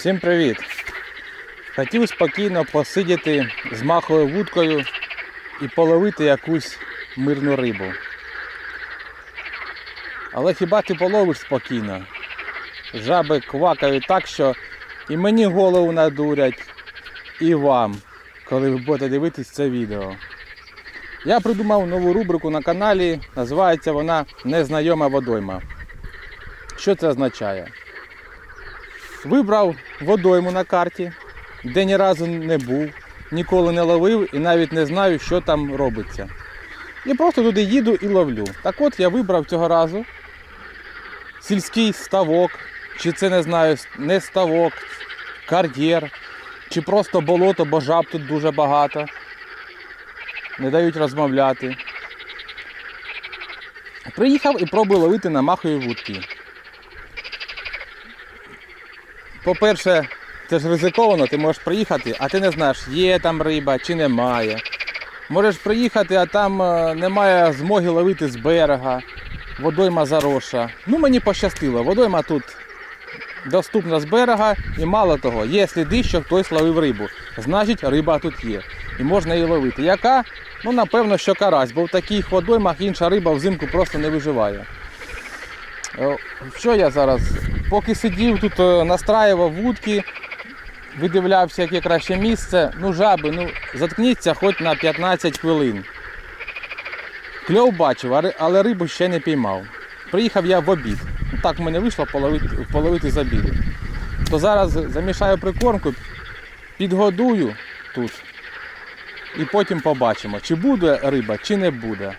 Всім привіт! Хотів спокійно посидіти з маховою вудкою і половити якусь мирну рибу. Але хіба ти половиш спокійно? Жаби квакають так, що і мені голову надурять, і вам, коли ви будете дивитись це відео. Я придумав нову рубрику на каналі, називається вона Незнайома водойма. Що це означає? Вибрав водойму на карті, де ні разу не був, ніколи не ловив і навіть не знаю, що там робиться. І просто туди їду і ловлю. Так от я вибрав цього разу сільський ставок, чи це не знаю, не ставок, кар'єр, чи просто болото, бо жаб тут дуже багато. Не дають розмовляти. Приїхав і пробую ловити на махові вудки. По-перше, це ж ризиковано, ти можеш приїхати, а ти не знаєш, є там риба чи немає. Можеш приїхати, а там е, немає змоги ловити з берега, водойма зароша. Ну мені пощастило, водойма тут доступна з берега і мало того, є сліди, що хтось ловив рибу. Значить, риба тут є. І можна її ловити. Яка? Ну, напевно, що карась, бо в таких водоймах інша риба взимку просто не виживає. Е, Що я зараз? Поки сидів тут, е, настраював вудки, видивлявся, яке краще місце. Ну, жаби, ну заткніться хоч на 15 хвилин. Кльов бачив, але рибу ще не піймав. Приїхав я в обід. Ну, Так в мене вийшло половити, половити з обіду. То зараз замішаю прикормку, підгодую тут. І потім побачимо, чи буде риба, чи не буде.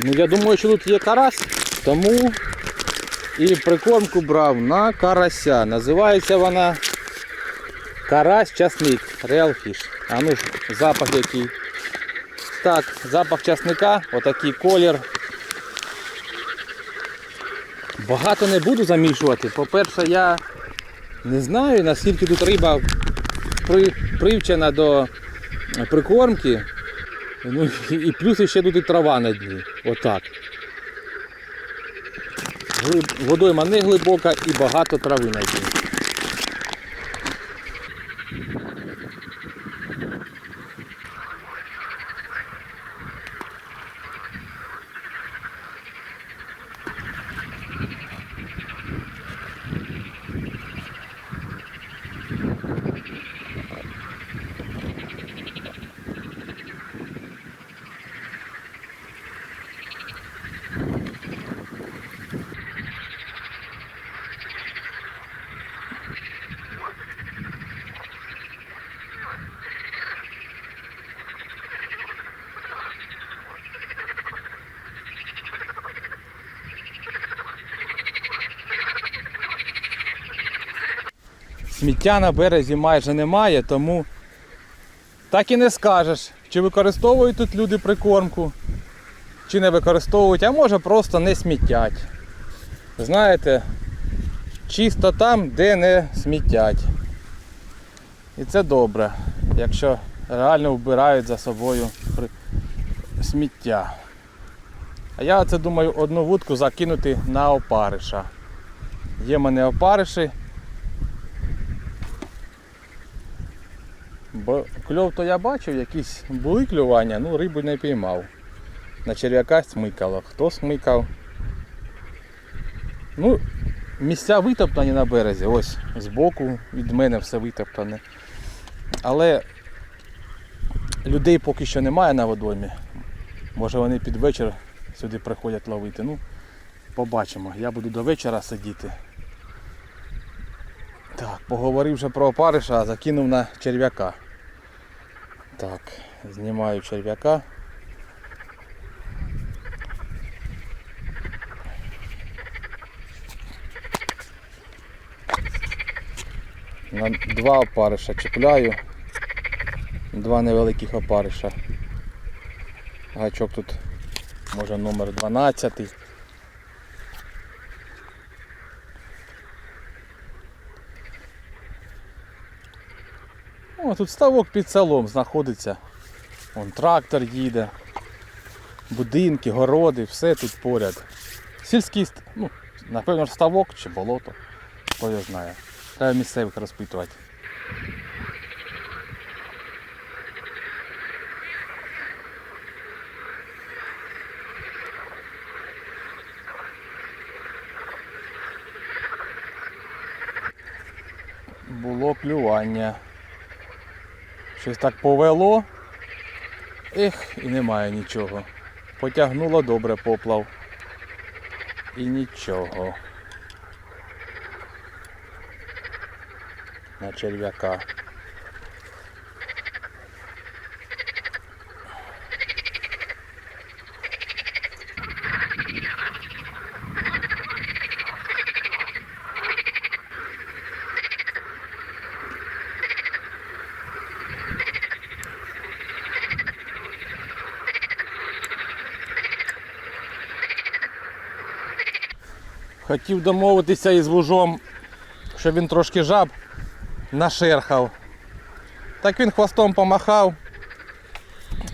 Ну, я думаю, що тут є карась, тому і прикормку брав на карася. Називається вона карась часник Real Fish. А ну ж, запах який. Так, запах часника, отакий колір. Багато не буду замішувати. По-перше, я не знаю, наскільки тут риба при, привчена до прикормки. Ну і плюс ще тут і трава на дні. Отак. Водойма не глибока і багато трави на дні. Сміття на березі майже немає, тому так і не скажеш, чи використовують тут люди прикормку, чи не використовують, а може просто не сміттять. Знаєте, чисто там, де не сміттять. І це добре, якщо реально вбирають за собою сміття. А я це думаю одну вудку закинути на опариша. Є мене опариші. Бо кльов то я бачив, якісь були клювання, ну рибу не піймав. На черв'яка смикало. Хто смикав? Ну, місця витоптані на березі, ось збоку від мене все витоптане. Але людей поки що немає на водоймі. Може вони під вечір сюди приходять ловити. Ну, побачимо. Я буду до вечора сидіти. Так, поговорив вже про опариша, закинув на черв'яка. Так, знімаю черв'яка. На два опариша чіпляю. Два невеликих опариша. Гачок тут може номер 12. О, тут ставок під селом знаходиться. Вон трактор їде. Будинки, городи, все тут поряд. Сільський, ну, напевно, ставок чи болото. Хто його знає. Треба місцевих розпитувати. Було клювання. Щось так повело. Ех, і немає нічого. Потягнуло добре поплав. І нічого. На черв'яка. Хотів домовитися із вужом, щоб він трошки жаб нашерхав. Так він хвостом помахав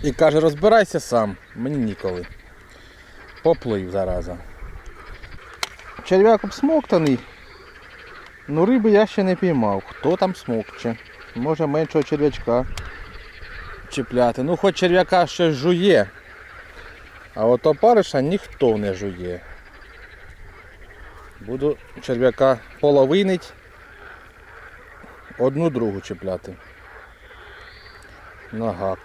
і каже, розбирайся сам, мені ніколи. Поплив зараза. Черв'як обсмоктаний. Ну риби я ще не піймав. Хто там смокче? Може меншого черв'ячка чіпляти. Ну хоч черв'яка щось жує. А от опариша ніхто не жує. Буду черв'яка половинить, одну другу чіпляти. На гак.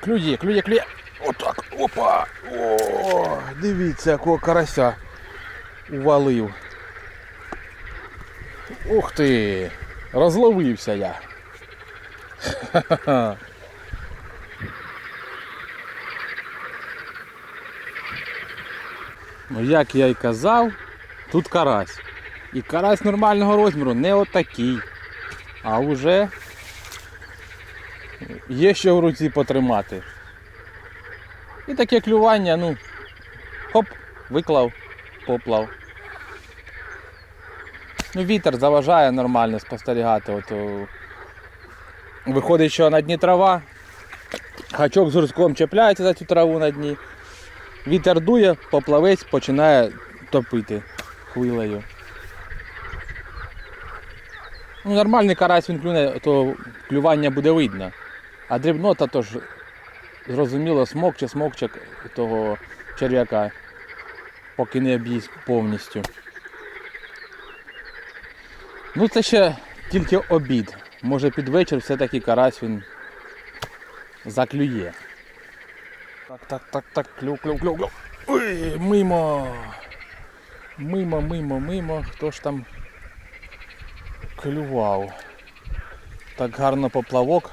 Клює, клює, клює. Отак. Опа! О, дивіться, якого карася увалив. Ух ти! Розловився я. Ха-ха-ха. Ну, як я й казав, тут карась. І карась нормального розміру, не отакий. А вже є що в руці потримати. І таке клювання, ну, хоп, виклав, поплав. Ну, вітер заважає нормально спостерігати. От, о, виходить, що на дні трава, гачок з гурськом чіпляється за цю траву на дні. Вітер дує, поплавець починає топити хвилею. Ну, нормальний карась він клюне, то клювання буде видно. А дрібнота то ж зрозуміло смокче, смокче того черв'яка, поки не об'їсть повністю. Ну це ще тільки обід. Може під вечір все-таки карась він заклює. Так, так, так, так, клю, клю, клю, клю. Ой, мимо. Мимо, мимо, мимо. Хто ж там клював? Так гарно поплавок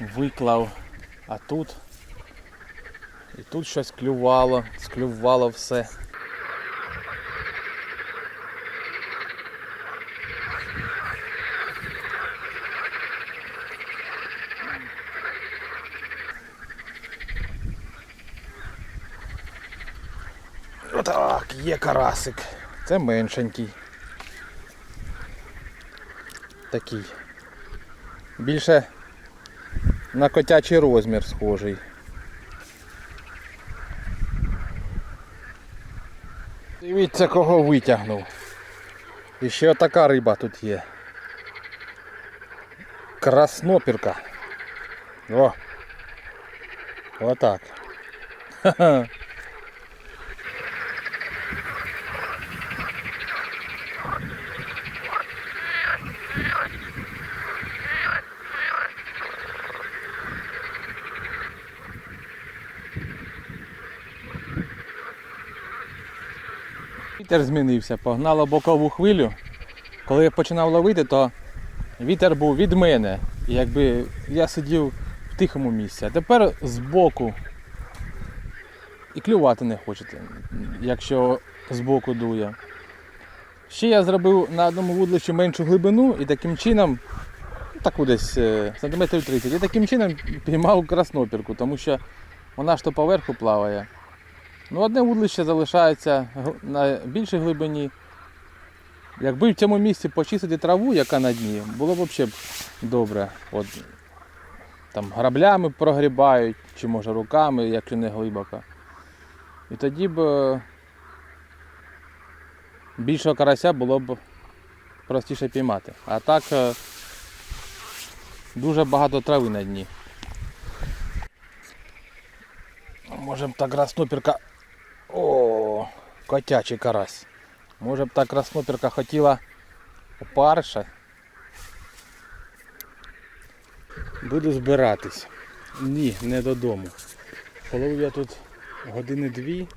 виклав. А тут. І тут щось клювало, склювало все. Отак, є карасик. Це меншенький. Такий. Більше на котячий розмір схожий. Дивіться, кого витягнув. І ще така риба тут є. Краснопірка. О! Отак. Ха-ха. Вітер змінився, погнало бокову хвилю. Коли я починав ловити, то вітер був від мене. І якби я сидів в тихому місці. А тепер збоку. І клювати не хочете, якщо збоку дує. Ще я зробив на одному вудлищі меншу глибину і таким чином, ну, таку десь е, сантиметрів 30, і таким чином піймав краснопірку, тому що вона ж то поверху плаває. Ну, одне вудлище залишається на більшій глибині, Якби в цьому місці почистити траву, яка на дні, було б взагалі добре. От, там граблями прогрібають, чи може руками, якщо не глибоко. І тоді б е, більшого карася було б простіше піймати. А так е, дуже багато трави на дні. Може б та краснопірка. О, котячий карась. Може б та краснопірка хотіла опарша. Буду збиратись. Ні, не додому. Половив я тут години дві.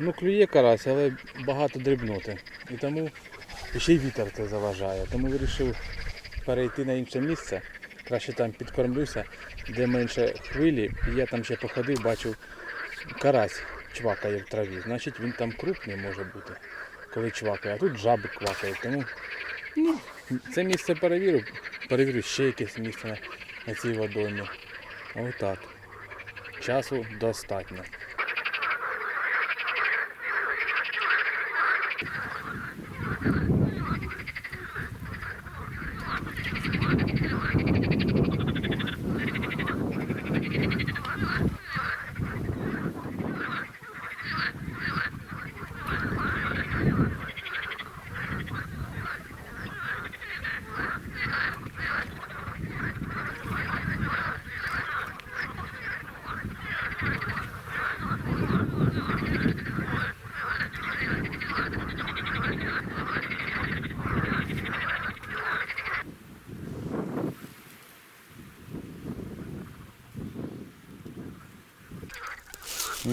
Ну, клює карась, але багато дрібноти. І тому ще й вітер це заважає. Тому вирішив перейти на інше місце. Краще там підкормлюся, де менше хвилі. Я там ще походив, бачив карась чвакає в траві. Значить він там крупний може бути, коли чвакає. А тут жаби квакають. Тому ну, це місце перевірю. Перевірю ще якесь місце на, на цій водоймі. Отак. Часу достатньо.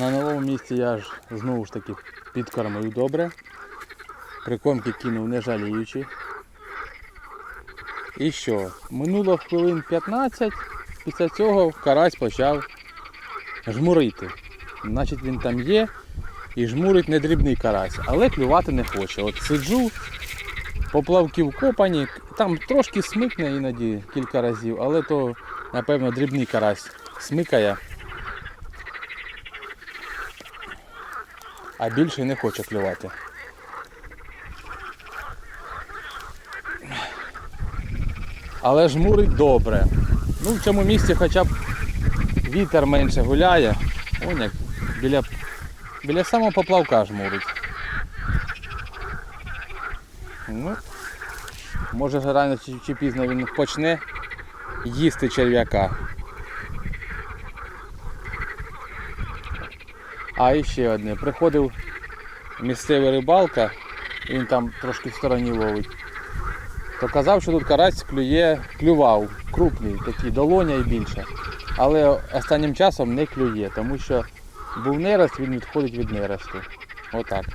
На новому місці я ж знову ж таки підкормив добре. Прикормки кинув не жаліючи. І що? Минуло хвилин 15, після цього карась почав жмурити. Значить він там є і жмурить не дрібний карась, але клювати не хоче. От сиджу, поплавки вкопані, там трошки смикне іноді кілька разів, але то, напевно, дрібний карась смикає. А більше не хоче клювати. Але жмурить добре. Ну, в цьому місці хоча б вітер менше гуляє. Вон як біля, біля самого поплавка жмурить. Ну, може рано чи, пізно він почне їсти черв'яка. А і ще одне. Приходив місцевий рибалка, він там трошки в стороні ловить. То казав, що тут карась клює, клював, крупний, такий долоня і більше. Але останнім часом не клює, тому що був нерест, він відходить від нересту. Отак.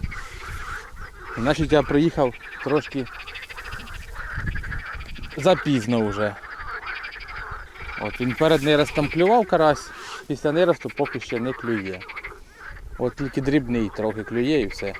Значить я приїхав трошки запізно вже. От він перед нерестом клював карась, після нересту поки ще не клює. От тільки дрібний трохи клює і все.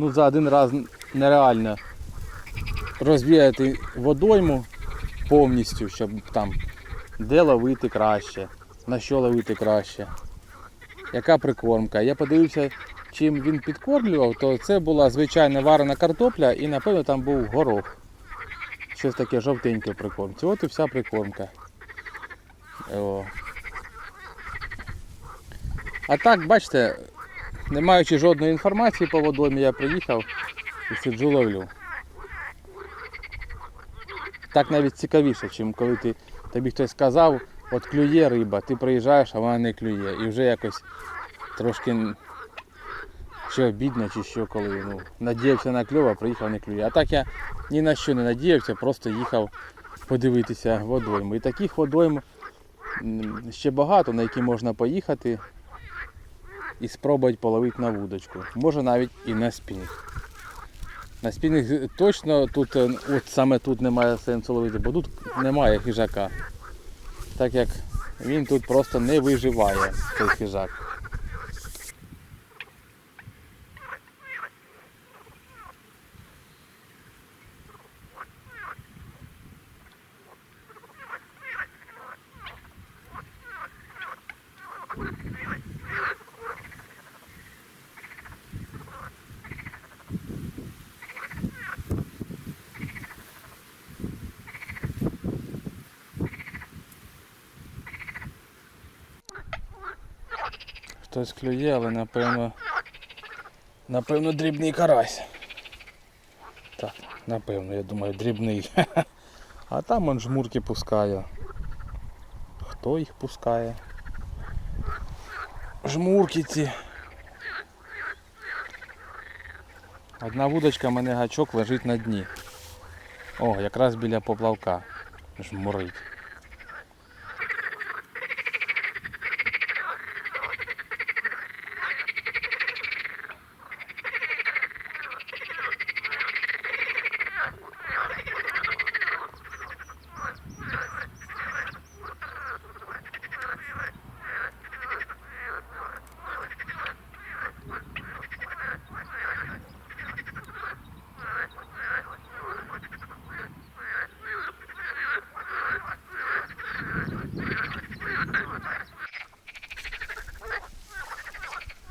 Ну за один раз нереально розвіяти водойму повністю, щоб там де ловити краще, на що ловити краще. Яка прикормка? Я подивився, чим він підкормлював, то це була звичайна варена картопля і напевно там був горох. Щось таке жовтеньке прикормці. От і вся прикормка. О. А так, бачите, не маючи жодної інформації по водоймі, я приїхав і сиджу ловлю. Так навіть цікавіше, чим коли ти, тобі хтось сказав, от клює риба, ти приїжджаєш, а вона не клює. І вже якось трошки чи обідно, чи що коли. Ну, надіявся на кльов, а приїхав не клює. А так я ні на що не надіявся, просто їхав подивитися водойми. І таких водойм ще багато, на які можна поїхати і спробувати половити на вудочку. Може навіть і на спінг. На спінг точно тут, е, от саме тут немає сенсу ловити, бо тут немає хижака. Так як він тут просто не виживає, цей хижак. Хтось клює, але напевно. Напевно, дрібний карась. Так, напевно, я думаю, дрібний. А там он жмурки пускає. Хто їх пускає? Жмурки ці. Одна вудочка, в мене гачок лежить на дні. О, якраз біля поплавка. Жмурить.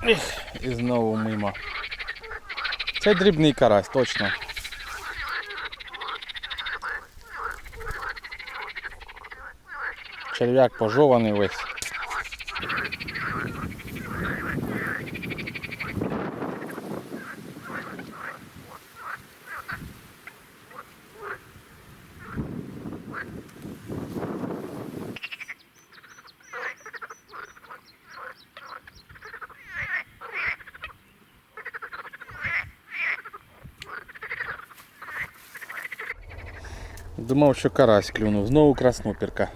Ех, і знову мимо. Це дрібний карась, точно. Черв'як пожований весь. Думав, що карась клюнув. Знову краснопірка.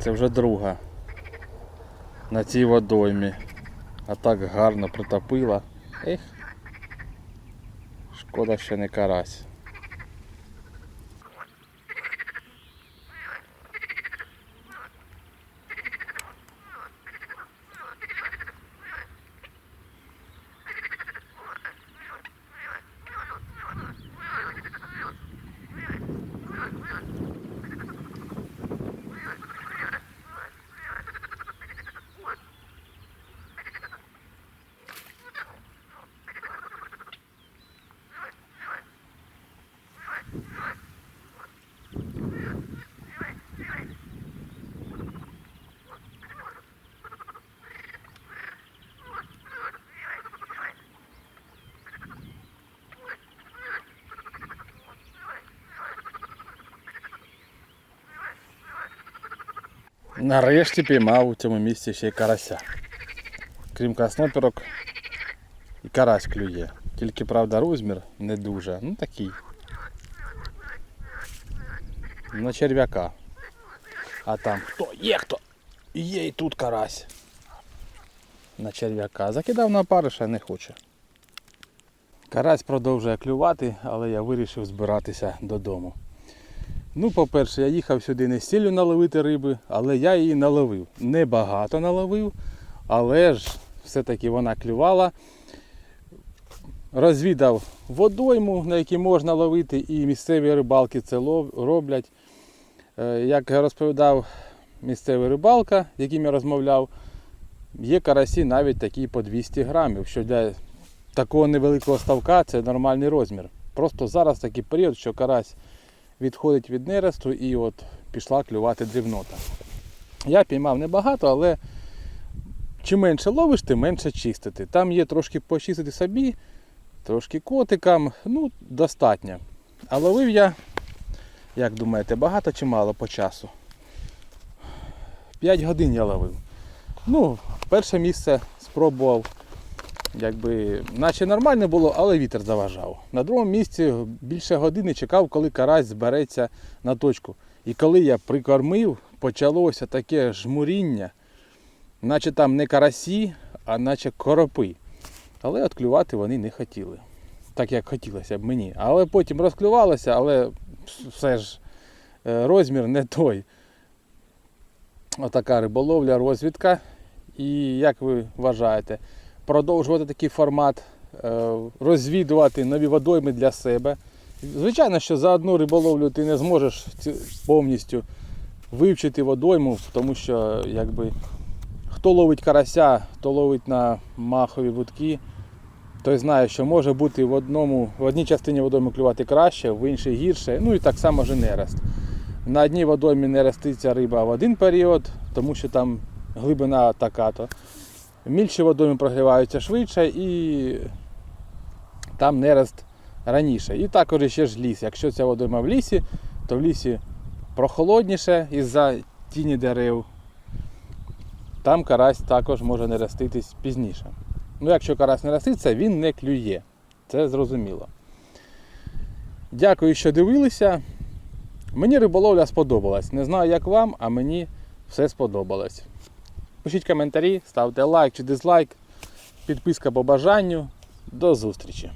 Це вже друга. На цій водоймі. А так гарно протопила. Ех. Шкода, що не карась. Нарешті піймав у цьому місці ще й карася. Крім краснопірок, і карась клює. Тільки, правда, розмір не дуже. Ну такий. На черв'яка. А там хто? Є хто? Є і тут карась. На черв'яка. Закидав на париша, не хоче. Карась продовжує клювати, але я вирішив збиратися додому. Ну, по-перше, я їхав сюди не з ціллю наловити риби, але я її наловив. Небагато наловив, але ж все-таки вона клювала. Розвідав водойму, на якій можна ловити, і місцеві рибалки це роблять. Е, Як розповідав місцевий рибалка, яким я розмовляв, є карасі навіть такі по 200 грамів, що для такого невеликого ставка це нормальний розмір. Просто зараз такий період, що карась відходить від нересту і от пішла клювати дрібнота. Я піймав небагато, але чим менше ловиш, тим менше чистити. Там є трошки почистити собі, трошки котикам, ну, достатньо. А ловив я, як думаєте, багато чи мало по часу? 5 годин я ловив. Ну, перше місце спробував якби, наче нормально було, але вітер заважав. На другому місці більше години чекав, коли карась збереться на точку. І коли я прикормив, почалося таке жмуріння, наче там не карасі, а наче коропи. Але отклювати вони не хотіли. Так як хотілося б мені. Але потім розклювалося, але все ж е, розмір не той. Отака риболовля, розвідка. І як ви вважаєте, продовжувати такий формат, е, розвідувати нові водойми для себе. Звичайно, що за одну риболовлю ти не зможеш повністю вивчити водойму, тому що якби, хто ловить карася, хто ловить на махові вудки, той знає, що може бути в, одному, в одній частині водойми клювати краще, в іншій гірше. Ну і так само же нерест. На одній водоймі не роститься риба в один період, тому що там глибина така-то. Мільші водойми прогріваються швидше і там нерест раніше. І також ще ж ліс. Якщо ця водойма в лісі, то в лісі прохолодніше із-за тіні дерев. Там карась також може не роститись пізніше. Ну, якщо карась не роститься, він не клює. Це зрозуміло. Дякую, що дивилися. Мені риболовля сподобалась. Не знаю, як вам, а мені все сподобалось. Пишіть коментарі, ставте лайк чи дизлайк, підписка по бажанню. До зустрічі!